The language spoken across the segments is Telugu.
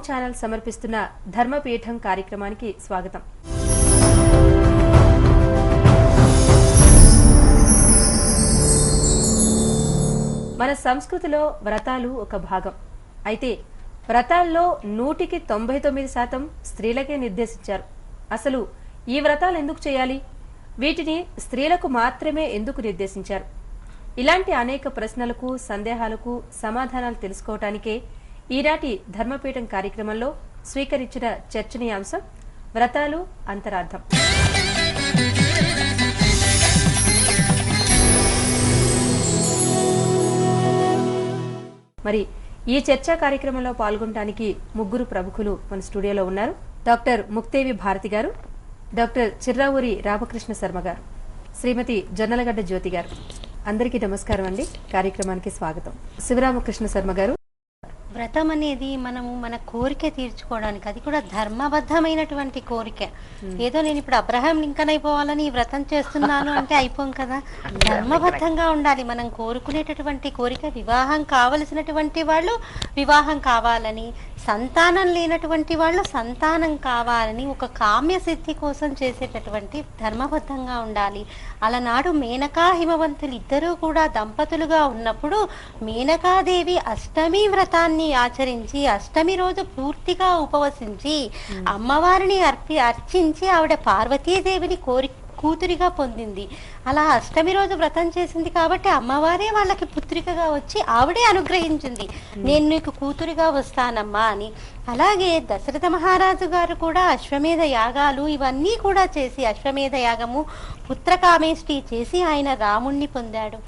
ఓం ఛానల్ సమర్పిస్తున్న ధర్మపీఠం కార్యక్రమానికి స్వాగతం. మన సంస్కృతిలో వ్రతాలు ఒక భాగం. అయితే వ్రతాల్లో నూటికి తొంభై తొమ్మిది శాతం స్త్రీలకే నిర్దేశించారు. అసలు ఈ వ్రతాలు ఎందుకు చేయాలి? వీటిని స్త్రీలకు మాత్రమే ఎందుకు నిర్దేశించారు? ఇలాంటి అనేక ప్రశ్నలకు సందేహాలకు సమాధానాలు తెలుసుకోవటానికే ఈనాటి ధర్మపీఠం కార్యక్రమంలో స్వీకరించిన చర్చనీయాంశం వ్రతాలు అంతరార్థం. మరి ఈ చర్చా కార్యక్రమంలో పాల్గొనడానికి ముగ్గురు ప్రముఖులు మన స్టూడియోలో ఉన్నారు. డాక్టర్ ముక్తేవి భారతి గారు డాక్టర్ చిర్రావూరి రామకృష్ణ శర్మ గారు శ్రీమతి జొన్నలగడ్డ జ్యోతి గారు. అందరికీ నమస్కారం అండి. కార్యక్రమానికి స్వాగతం. శివరామకృష్ణ శర్మ గారు వ్రతం అనేది మనము మన కోరిక తీర్చుకోవడానికి అది కూడా ధర్మబద్ధమైనటువంటి కోరిక. ఏదో నేను ఇప్పుడు అబ్రహాం లింకన్ అయిపోవాలని ఈ వ్రతం చేస్తున్నాను అంటే అయిపోం కదా. ధర్మబద్ధంగా ఉండాలి. మనం కోరుకునేటటువంటి కోరిక వివాహం కావలసినటువంటి వాళ్ళు వివాహం కావాలని సంతానం లేనటువంటి వాళ్ళు సంతానం కావాలని ఒక కామ్య సిద్ధి కోసం చేసేటటువంటి ధర్మబద్ధంగా ఉండాలి. అలనాడు మేనకా హిమవంతులు ఇద్దరూ కూడా దంపతులుగా ఉన్నప్పుడు మేనకాదేవి అష్టమి వ్రతాన్ని ఆచరించి అష్టమి రోజు పూర్తిగా ఉపవసించి అమ్మవారిని అర్పి అర్చించి ఆవిడ పార్వతీదేవిని కోరి కూతురిగా పొందింది. అలా అష్టమి రోజు వ్రతం చేసింది కాబట్టి అమ్మవారే వాళ్ళకి పుత్రికగా వచ్చి ఆవిడే అనుగ్రహించింది. నేను నీకు కూతురిగా వస్తానమ్మా అని. అలాగే దశరథ మహారాజు గారు కూడా అశ్వమేధ యాగాలు ఇవన్నీ కూడా చేసి అశ్వమేధ యాగము పుత్రకామేష్టి చేసి ఆయన రాముణ్ణి పొందాడు.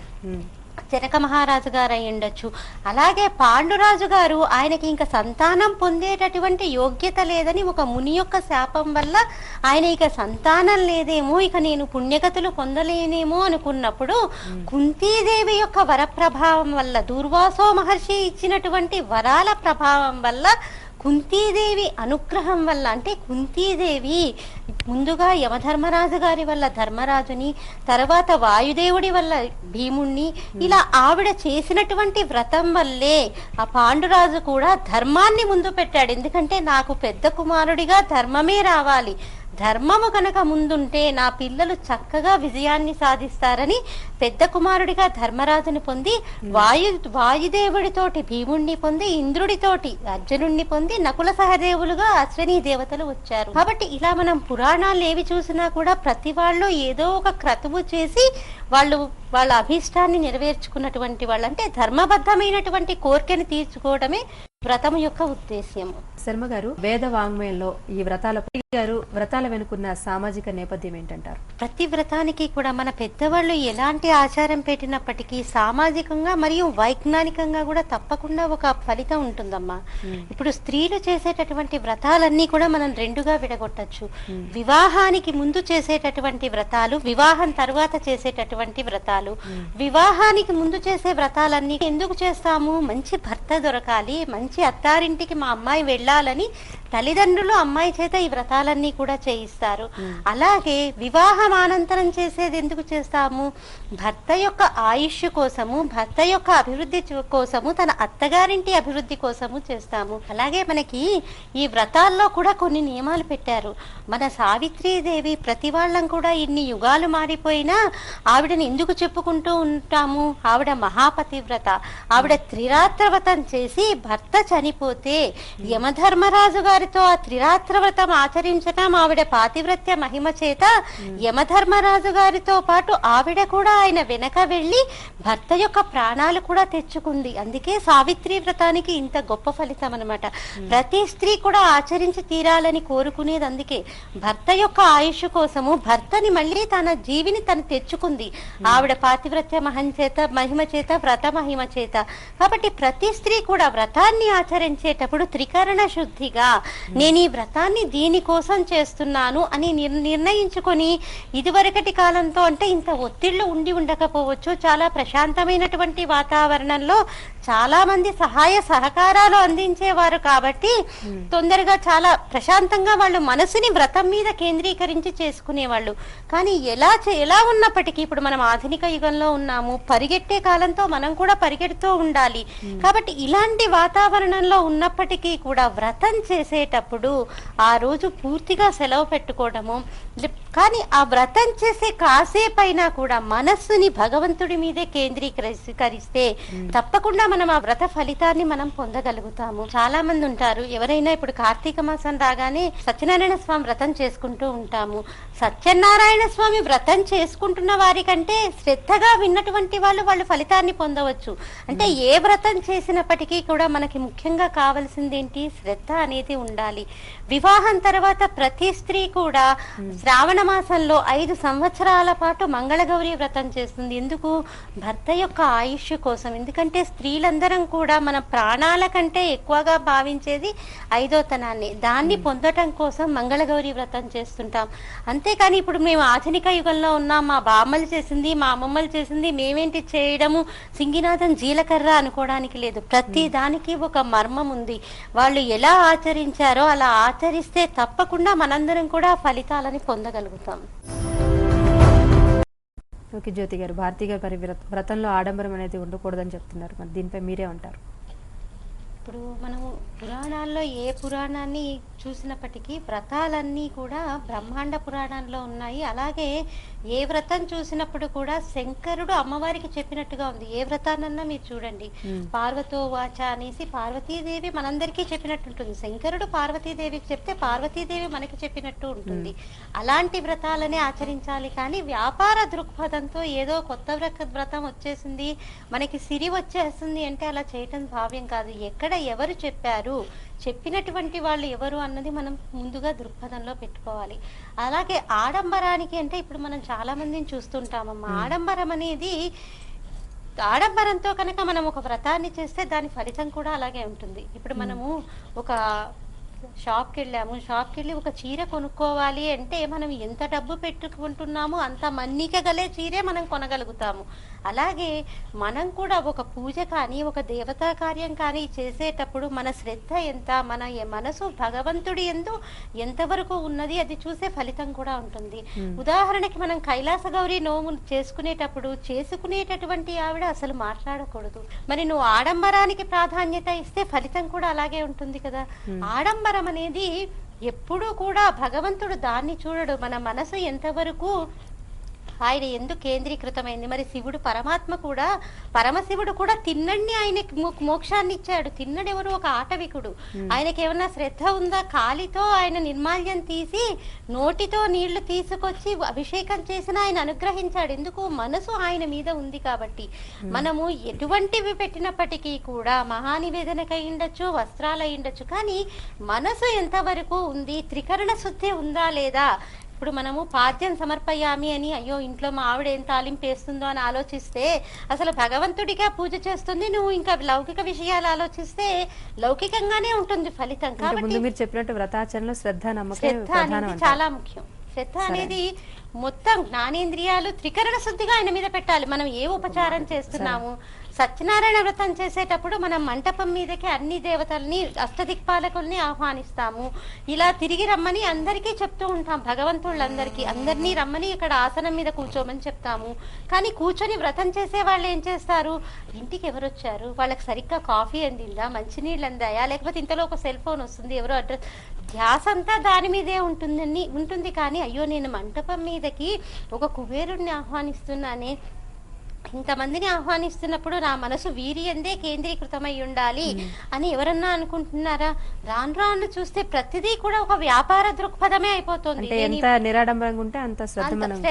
జనక మహారాజు గారు అయి ఉండొచ్చు అలాగే పాండురాజు గారు ఆయనకి ఇంకా సంతానం పొందేటటువంటి యోగ్యత లేదని ఒక ముని యొక్క శాపం వల్ల ఆయన ఇక సంతానం లేదేమో ఇక నేను పుణ్యగతులు పొందలేనేమో అనుకున్నప్పుడు కుంతీదేవి యొక్క వర ప్రభావం వల్ల దూర్వాసో మహర్షి ఇచ్చినటువంటి వరాల ప్రభావం వల్ల కుంతీదేవి అనుగ్రహం వల్ల అంటే కుంతీదేవి ముందుగా యమధర్మరాజు గారి వల్ల ధర్మరాజుని తర్వాత వాయుదేవుడి వల్ల భీముణ్ణి ఇలా ఆవిడ చేసినటువంటి వ్రతం వల్లే ఆ పాండురాజు కూడా ధర్మాన్ని ముందు పెట్టాడు. ఎందుకంటే నాకు పెద్ద కుమారుడిగా ధర్మమే రావాలి. ధర్మము కనుక ముందుంటే నా పిల్లలు చక్కగా విజయాన్ని సాధిస్తారని పెద్ద కుమారుడిగా ధర్మరాజుని పొంది వాయు వాయుదేవుడితోటి భీముణ్ణి పొంది ఇంద్రుడితోటి అర్జునుణ్ణి పొంది నకుల సహదేవులుగా అశ్విని దేవతలు వచ్చారు. కాబట్టి ఇలా మనం పురాణాలు ఏవి చూసినా కూడా ప్రతి వాళ్ళు ఏదో ఒక క్రతువు చేసి వాళ్ళు వాళ్ళ అభీష్టాన్ని నెరవేర్చుకున్నటువంటి వాళ్ళు అంటే ధర్మబద్ధమైనటువంటి కోరికని తీర్చుకోవడమే వ్రతం యొక్క ఉద్దేశ్యము. శర్మ గారు వేద వాంగ్మయంలో ఈ వ్రతాల గారు వ్రతాల వెనుకున్న సామాజిక నేపథ్యం ఏంటంటారు? ప్రతి వ్రతానికి కూడా మన పెద్దవాళ్ళు ఎలాంటి ఆచారం పెట్టినప్పటికీ సామాజికంగా మరియు వైజ్ఞానికంగా కూడా తప్పకుండా ఒక ఫలితం ఉంటుందమ్మా. ఇప్పుడు స్త్రీలు చేసేటటువంటి వ్రతాలన్నీ కూడా మనం రెండుగా విడగొట్టచ్చు. వివాహానికి ముందు చేసేటటువంటి వ్రతాలు వివాహం తర్వాత చేసేటటువంటి వ్రతాలు. వివాహానికి ముందు చేసే వ్రతాలన్నీ ఎందుకు చేస్తాము? మంచి భర్త దొరకాలి మంచి అత్తారింటికి మా అమ్మాయి వెళ్ళాలని తల్లిదండ్రులు అమ్మాయి చేత ఈ వ్రతాలన్నీ కూడా చేయిస్తారు. అలాగే వివాహం అనంతరం చేసేది ఎందుకు చేస్తాము? భర్త యొక్క ఆయుష్ కోసము భర్త యొక్క అభివృద్ధి కోసము తన అత్తగారింటి అభివృద్ధి కోసము చేస్తాము. అలాగే మనకి ఈ వ్రతాల్లో కూడా కొన్ని నియమాలు పెట్టారు. మన సావిత్రీదేవి ప్రతి వాళ్ళం కూడా ఇన్ని యుగాలు మారిపోయినా ఆవిడని ఎందుకు చెప్పుకుంటూ ఉంటాము? ఆవిడ మహాపతివ్రత. ఆవిడ త్రిరాత్ర వ్రతం చేసి భర్త చనిపోతే యమధర్మరాజు గారితో ఆ త్రిరాత్ర వ్రతం ఆచరించటం ఆవిడ పాతివ్రత్య మహిమ చేత యమధర్మరాజు గారితో పాటు ఆవిడ కూడా ఆయన వెనక వెళ్ళి భర్త యొక్క ప్రాణాలు కూడా తెచ్చుకుంది. అందుకే సావిత్రి వ్రతానికి ఇంత గొప్ప ఫలితం అనమాట ప్రతి స్త్రీ కూడా ఆచరించి తీరాలని కోరుకునేది అందుకే భర్త యొక్క ఆయుష్ కోసము భర్తని మళ్ళీ తన జీవిని తను తెచ్చుకుంది. ఆవిడ పాతివ్రత్య మహం చేత మహిమ చేత వ్రత మహిమ చేత. కాబట్టి ప్రతి స్త్రీ కూడా వ్రతాన్ని ఆచరించేటప్పుడు త్రికరణ శుద్ధిగా నేను ఈ వ్రతాన్ని దీనికోసం చేస్తున్నాను అని నిర్ణయించుకొని ఇదివరకటి కాలంతో అంటే ఇంత ఒత్తిళ్ళు ఉండి ఉండకపోవచ్చు. చాలా ప్రశాంతమైనటువంటి వాతావరణంలో చాలా మంది సహాయ సహకారాలు అందించేవారు కాబట్టి తొందరగా చాలా ప్రశాంతంగా వాళ్ళు మనసుని వ్రతం మీద కేంద్రీకరించి చేసుకునేవాళ్ళు. కానీ ఎలా చే- ఎలా ఉన్నప్పటికీ ఇప్పుడు మనం ఆధునిక యుగంలో ఉన్నాము పరిగెట్టే కాలంతో మనం కూడా పరిగెడుతూ ఉండాలి. కాబట్టి ఇలాంటి వాతావరణంలో ఉన్నప్పటికీ కూడా వ్రతం చేసేటప్పుడు ఆ రోజు పూర్తిగా సెలవు పెట్టుకోవడము కానీ ఆ వ్రతం చేసే కాసేపైనా కూడా మనస్సుని భగవంతుడి మీదే కేంద్రీకరిస్తే తప్పకుండా మనం ఆ వ్రత ఫలితాన్ని మనం పొందగలుగుతాము. చాలా మంది ఉంటారు. ఎవరైనా ఇప్పుడు కార్తీక మాసం రాగానే సత్యనారాయణ స్వామి వ్రతం చేసుకుంటూ ఉంటాము. సత్యనారాయణ స్వామి వ్రతం చేసుకుంటున్న వారికంటే శ్రద్ధగా విన్నటువంటి వాళ్ళు వాళ్ళు ఫలితాన్ని పొందవచ్చు. అంటే ఏ వ్రతం చేసినప్పటికీ కూడా మనకి ముఖ్యంగా కావాల్సింది ఏంటి శ్రద్ధ అనేది ఉండాలి. వివాహం తర్వాత ప్రతి స్త్రీ కూడా శ్రావణ మాసంలో ఐదు సంవత్సరాల పాటు మంగళగౌరి వ్రతం చేస్తుంది. ఎందుకు? భర్త యొక్క ఆయుష్ కోసం. ఎందుకంటే స్త్రీలందరం కూడా మన ప్రాణాల కంటే ఎక్కువగా భావించేది ఐదోతనాన్ని. దాన్ని పొందటం కోసం మంగళగౌరి వ్రతం చేస్తుంటాం. అంతేకాని ఇప్పుడు మేము ఆధునిక యుగంలో ఉన్నాం. మా బామ్మలు చేసింది మా అమ్మమ్మలు చేసింది మేమేంటి చేయడము? సింగినాథం జీలకర్ర అనుకోవడానికి లేదు. ప్రతి దానికి ఒక మర్మం ఉంది. వాళ్ళు ఎలా ఆచరించారో అలా ఆచరిస్తే తప్పకుండా మనందరం కూడా ఫలితాలని పొందగలుగుతాం. ఓకే జ్యోతి గారు భారతీయ గారు మరి వ్రతంలో ఆడంబరం అనేది ఉండకూడదని చెప్తున్నారు. మరి దీనిపై మీరే ఉంటారు ఇప్పుడు మనము పురాణాల్లో ఏ పురాణాన్ని చూసినప్పటికీ వ్రతాలన్నీ కూడా బ్రహ్మాండ పురాణంలో ఉన్నాయి. అలాగే ఏ వ్రతం చూసినప్పుడు కూడా శంకరుడు అమ్మవారికి చెప్పినట్టుగా ఉంది. ఏ వ్రతాన్నన్నా మీరు చూడండి. పార్వతో వాచ అనేసి పార్వతీదేవి మనందరికీ చెప్పినట్టు ఉంటుంది. శంకరుడు పార్వతీదేవికి చెప్తే పార్వతీదేవి మనకి చెప్పినట్టు ఉంటుంది. అలాంటి వ్రతాలనే ఆచరించాలి. కానీ వ్యాపార దృక్పథంతో ఏదో కొత్త వ్రత వ్రతం వచ్చేసింది. మనకి సిరి వచ్చేస్తుంది అంటే అలా చేయటం భావ్యం కాదు. ఎక్కడ ఎవరు చెప్పారు? చెప్పినటువంటి వాళ్ళు ఎవరు అన్నది మనం ముందుగా దృక్పథంలో పెట్టుకోవాలి. అలాగే ఆడంబరానికి అంటే ఇప్పుడు మనం చాలా మందిని చూస్తుంటామమ్మా. ఆడంబరం అనేది ఆడంబరంతో కనుక మనం ఒక వ్రతాన్ని చేస్తే దాని ఫలితం కూడా అలాగే ఉంటుంది. ఇప్పుడు మనము ఒక షాప్కి వెళ్ళాము షాప్కి వెళ్ళి ఒక చీర కొనుక్కోవాలి అంటే మనం ఎంత డబ్బు పెట్టుకుంటున్నామో అంత మన్నిక గలే చీరే మనం కొనగలుగుతాము. అలాగే మనం కూడా ఒక పూజ కానీ ఒక దేవతా కార్యం కానీ చేసేటప్పుడు మన శ్రద్ధ ఎంత మన మనసు భగవంతుడి ఎందు ఎంతవరకు ఉన్నది అది చూసే ఫలితం కూడా ఉంటుంది. ఉదాహరణకి మనం కైలాస గౌరి నోము చేసుకునేటప్పుడు చేసుకునేటటువంటి ఆవిడ అసలు మాట్లాడకూడదు. మరి నువ్వు ఆడంబరానికి ప్రాధాన్యత ఇస్తే ఫలితం కూడా అలాగే ఉంటుంది కదా. ఆడంబరం అనేది ఎప్పుడూ కూడా భగవంతుడు దాన్ని చూడడు. మన మనసు ఎంతవరకు ఆయన ఎందుకు కేంద్రీకృతమైంది. మరి శివుడు పరమాత్మ కూడా పరమశివుడు కూడా తిన్నడిని ఆయనకి మో- మోక్షాన్ని ఇచ్చాడు తిన్నడెవరు? ఒక ఆటవికుడు. ఆయనకి ఏమన్నా శ్రద్ధ ఉందా? కాలితో ఆయన నిర్మాల్యం తీసి నోటితో నీళ్ళు తీసుకొచ్చి అభిషేకం చేసిన ఆయన అనుగ్రహించాడు. ఎందుకు? మనసు ఆయన మీద ఉంది కాబట్టి. మనము ఎటువంటివి పెట్టినప్పటికీ కూడా మహానివేదనకై ఉండొచ్చు వస్త్రాలు అయి ఉండొచ్చు. కానీ మనసు ఎంతవరకు ఉంది? త్రికరణ శుద్ధి ఉందా లేదా? ఇప్పుడు మనము పాద్యం సమర్పయామి అని అయ్యో ఇంట్లో మా ఆవిడ ఏం తాలింపు వేస్తుందో అని ఆలోచిస్తే అసలు భగవంతుడిగా పూజ చేస్తుంది నువ్వు ఇంకా లౌకిక విషయాలు ఆలోచిస్తే లౌకికంగానే ఉంటుంది ఫలితం. కాబట్టి మీరు చెప్పినట్టు వ్రతాచరణలో శ్రద్ధ నమ్మకం అనేది. చాలా ముఖ్యం. శ్రద్ధ అనేది మొత్తం జ్ఞానేంద్రియాలు త్రికరణ శుద్ధిగా ఆయన మీద పెట్టాలి. మనం ఏ ఉపచారం చేస్తున్నాము? సత్యనారాయణ వ్రతం చేసేటప్పుడు మనం మంటపం మీదకి అన్ని దేవతల్ని అష్టదిక్పాలకుల్ని ఆహ్వానిస్తాము. ఇలా తిరిగి రమ్మని అందరికీ చెప్తూ ఉంటాం. భగవంతుళ్ళందరికీ. అందరినీ రమ్మని ఇక్కడ ఆసనం మీద కూర్చోమని చెప్తాము. కానీ కూర్చొని వ్రతం చేసే వాళ్ళు ఏం చేస్తారు? ఇంటికి ఎవరు వచ్చారు వాళ్ళకి సరిగ్గా కాఫీ అందిందా? మంచినీళ్ళు అందాయా? లేకపోతే ఇంతలో ఒక సెల్ ఫోన్ వస్తుంది ఎవరో అడ్రస్. ధ్యాస అంతా దాని మీదే ఉంటుందని ఉంటుంది కానీ అయ్యో నేను మంటపం మీదకి ఒక కుబేరుణ్ణి ఆహ్వానిస్తున్నానే. ఇంతమందిని ఆహ్వానిస్తున్నప్పుడు నా మనసు వీరి ఎందే కేంద్రీకృతమై ఉండాలి అని ఎవరన్నా అనుకుంటున్నారా? రాను రాను చూస్తే ప్రతిదీ కూడా ఒక వ్యాపార దృక్పథమే అయిపోతుంది.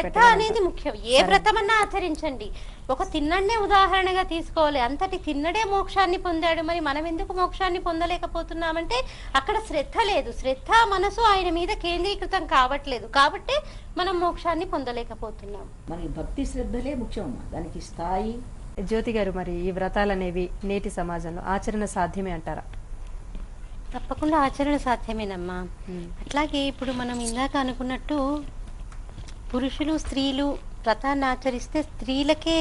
శ్రద్ధ అనేది ముఖ్యం. ఏ వ్రతమన్నా ఆచరించండి. ఒక తిన్నడే ఉదాహరణగా తీసుకోవాలి. అంతటి తిన్నడే మోక్షాన్ని పొందాడు. మరి మనం ఎందుకు మోక్షాన్ని పొందలేకపోతున్నామంటే అక్కడ శ్రద్ధ లేదు. శ్రద్ధ మనసు ఆయన మీద కేంద్రీకృతం కావట్లేదు. కాబట్టి మనం మోక్షాన్ని పొందలేకపోతున్నాం. మనకి భక్తి శ్రద్ధలే ముఖ్యమమ్మా. దానికి స్థాయి. జ్యోతి గారు మరి ఈ వ్రతాలు అనేవి నేటి సమాజంలో ఆచరణ సాధ్యమే అంటారా? తప్పకుండా ఆచరణ సాధ్యమేనమ్మా. అట్లాగే ఇప్పుడు మనం ఇందాక అనుకున్నట్టు పురుషులు స్త్రీలు వ్రతాన్ని ఆచరిస్తే స్త్రీలకే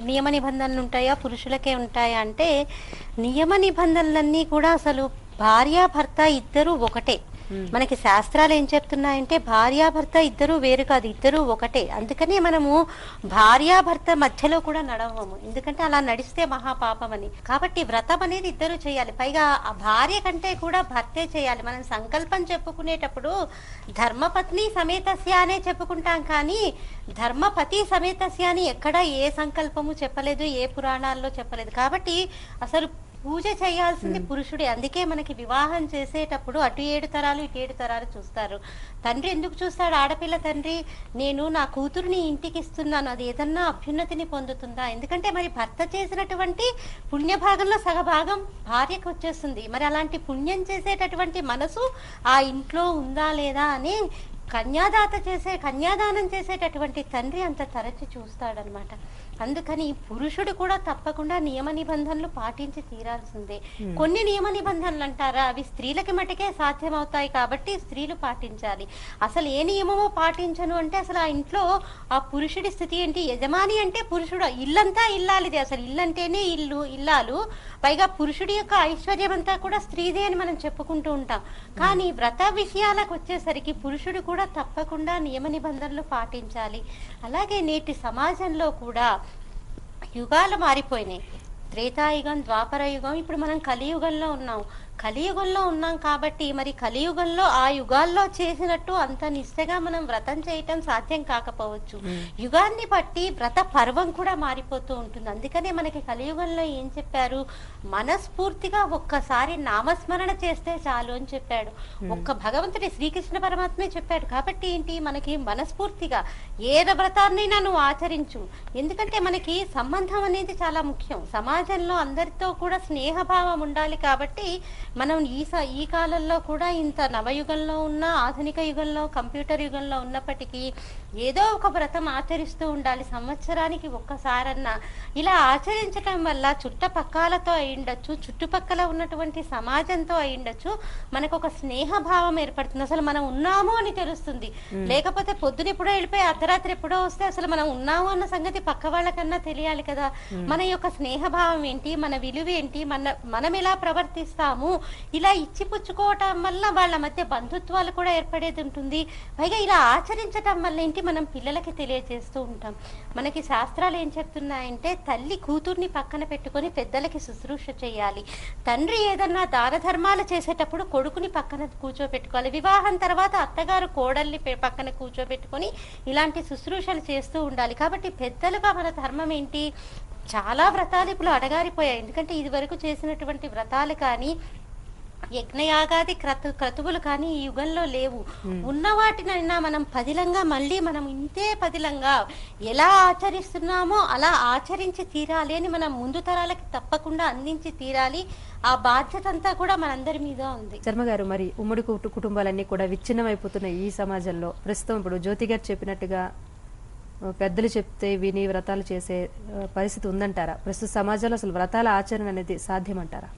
నియమ నిబంధనలు ఉంటాయా పురుషులకే ఉంటాయా అంటే నియమ నిబంధనలన్నీ కూడా అసలు భార్యాభర్త ఇద్దరు ఒకటే. మనకి శాస్త్రాలు ఏం చెప్తున్నాయంటే భార్యాభర్త ఇద్దరు వేరు కాదు ఇద్దరు ఒకటే. అందుకనే మనము భార్యాభర్త మధ్యలో కూడా నడవము. ఎందుకంటే అలా నడిస్తే మహాపాపం అని కాబట్టి వ్రతం అనేది ఇద్దరు చేయాలి. పైగా ఆ భార్య కంటే కూడా భర్తే చేయాలి. మనం సంకల్పం చెప్పుకునేటప్పుడు ధర్మపత్ని సమేతస్య అనే చెప్పుకుంటాం కానీ ధర్మపతి సమేతస్య అని ఎక్కడ ఏ సంకల్పము చెప్పలేదు ఏ పురాణాల్లో చెప్పలేదు. కాబట్టి అసలు పూజ చేయాల్సింది పురుషుడే. అందుకే మనకి వివాహం చేసేటప్పుడు అటు ఏడు తరాలు ఇటు ఏడు తరాలు చూస్తారు. తండ్రి ఎందుకు చూస్తాడు? ఆడపిల్ల తండ్రి నేను నా కూతురుని ఇంటికి ఇస్తున్నాను. అది ఏదన్నా అభ్యున్నతిని పొందుతుందా? ఎందుకంటే మరి భర్త చేసినటువంటి పుణ్యభాగంలో సగభాగం భార్యకు వచ్చేస్తుంది. మరి అలాంటి పుణ్యం చేసేటటువంటి మనసు ఆ ఇంట్లో ఉందా లేదా అని కన్యాదాత చేసే కన్యాదానం చేసేటటువంటి తండ్రి అంత తరచి చూస్తాడనమాట. అందుకని పురుషుడు కూడా తప్పకుండా నియమ నిబంధనలు పాటించి తీరాల్సిందే. కొన్ని నియమ నిబంధనలు అంటారా? అవి స్త్రీలకి మటుకే సాధ్యమవుతాయి కాబట్టి స్త్రీలు పాటించాలి. అసలు ఏ నియమమో పాటించను అంటే అసలు ఆ ఇంట్లో ఆ పురుషుడి స్థితి ఏంటి? యజమాని అంటే పురుషుడు. ఇల్లంతా ఇల్లాలిది. అసలు ఇల్లంటేనే ఇల్లు ఇల్లాలు. పైగా పురుషుడి యొక్క ఐశ్వర్యం అంతా కూడా స్త్రీదే అని మనం చెప్పుకుంటూ ఉంటాం. కానీ వ్రత విషయాలకు వచ్చేసరికి పురుషుడు కూడా తప్పకుండా నియమ నిబంధనలు పాటించాలి. అలాగే నేటి సమాజంలో కూడా యుగాలు మారిపోయినాయి. త్రేతాయుగం ద్వాపర యుగం ఇప్పుడు మనం కలియుగంలో ఉన్నాం. కలియుగంలో ఉన్నాం కాబట్టి మరి కలియుగంలో ఆ యుగాల్లో చేసినట్టు అంత నిష్టగా మనం వ్రతం చేయటం సాధ్యం కాకపోవచ్చు. యుగాన్ని బట్టి వ్రత పర్వం కూడా మారిపోతూ ఉంటుంది. అందుకనే మనకి కలియుగంలో ఏం చెప్పారు? మనస్ఫూర్తిగా ఒక్కసారి నామస్మరణ చేస్తే చాలు అని చెప్పాడు. ఒక్క భగవంతుడి శ్రీకృష్ణ పరమాత్మే చెప్పాడు. కాబట్టి ఏంటి? మనకి మనస్ఫూర్తిగా ఏ వ్రతాన్నైనా నువ్వు ఆచరించు. ఎందుకంటే మనకి సంబంధం అనేది చాలా ముఖ్యం. సమాజంలో అందరితో కూడా స్నేహభావం ఉండాలి కాబట్టి మనం ఈ ఈ కాలంలో కూడా ఇంత నవయుగంలో ఉన్న ఆధునిక యుగంలో కంప్యూటర్ యుగంలో ఉన్నప్పటికీ ఏదో ఒక వ్రతం ఆచరిస్తూ ఉండాలి. సంవత్సరానికి ఒక్కసారన్నా ఇలా ఆచరించటం వల్ల చుట్టపక్కలతో అయిండొచ్చు చుట్టుపక్కల ఉన్నటువంటి సమాజంతో అయిండొచ్చు మనకు ఒక స్నేహభావం ఏర్పడుతుంది. అసలు మనం ఉన్నాము అని తెలుస్తుంది. లేకపోతే పొద్దున ఎప్పుడో వెళ్ళిపోయి అర్ధరాత్రి ఎప్పుడో వస్తే అసలు మనం ఉన్నాము అన్న సంగతి పక్క వాళ్ళకన్నా తెలియాలి కదా. మన యొక్క స్నేహభావం ఏంటి? మన విలువ ఏంటి? మన మనం ఎలా ప్రవర్తిస్తాము? ఇలా ఇచ్చిపుచ్చుకోవటం వల్ల వాళ్ళ మధ్య బంధుత్వాలు కూడా ఏర్పడేది ఉంటుంది. పైగా ఇలా ఆచరించటం వల్ల ఏంటి? మనం పిల్లలకి తెలియజేస్తూ ఉంటాం. మనకి శాస్త్రాలు ఏం చెప్తున్నాయంటే తల్లి కూతుర్ని పక్కన పెట్టుకొని పెద్దలకి శుశ్రూష చేయాలి. తండ్రి ఏదన్నా దాన ధర్మాలు చేసేటప్పుడు కొడుకుని పక్కన కూర్చోబెట్టుకోవాలి వివాహం తర్వాత అత్తగారు కోడల్ని పక్కన కూర్చోబెట్టుకొని ఇలాంటి శుశ్రూషలు చేస్తూ ఉండాలి. కాబట్టి పెద్దలుగా మన ధర్మం ఏంటి? చాలా వ్రతాలు ఇప్పుడు అడగారిపోయాయి ఎందుకంటే ఇది వరకు చేసినటువంటి వ్రతాలు కానీ యజ్ఞయాగాది క్రతు క్రతువులు కానీ ఈ యుగంలో లేవు. ఉన్న వాటినైనా మనం పదిలంగా మళ్ళీ మనం ఇంతే పదిలంగా ఎలా ఆచరిస్తున్నామో అలా ఆచరించి తీరాలి అని మనం ముందు తరాలకి తప్పకుండా అందించి తీరాలి. ఆ బాధ్యత అంతా కూడా మనందరి మీద ఉంది. శర్మ గారు మరి ఉమ్మడి కుటు- కుటుంబాలన్నీ కూడా విచ్ఛిన్నమైపోతున్న ఈ సమాజంలో. ప్రస్తుతం ఇప్పుడు జ్యోతి గారు చెప్పినట్టుగా పెద్దలు చెప్తే విని వ్రతాలు చేసే పరిస్థితి ఉందంటారా? ప్రస్తుత సమాజంలో అసలు వ్రతాల ఆచరణ అనేది సాధ్యమంటారా?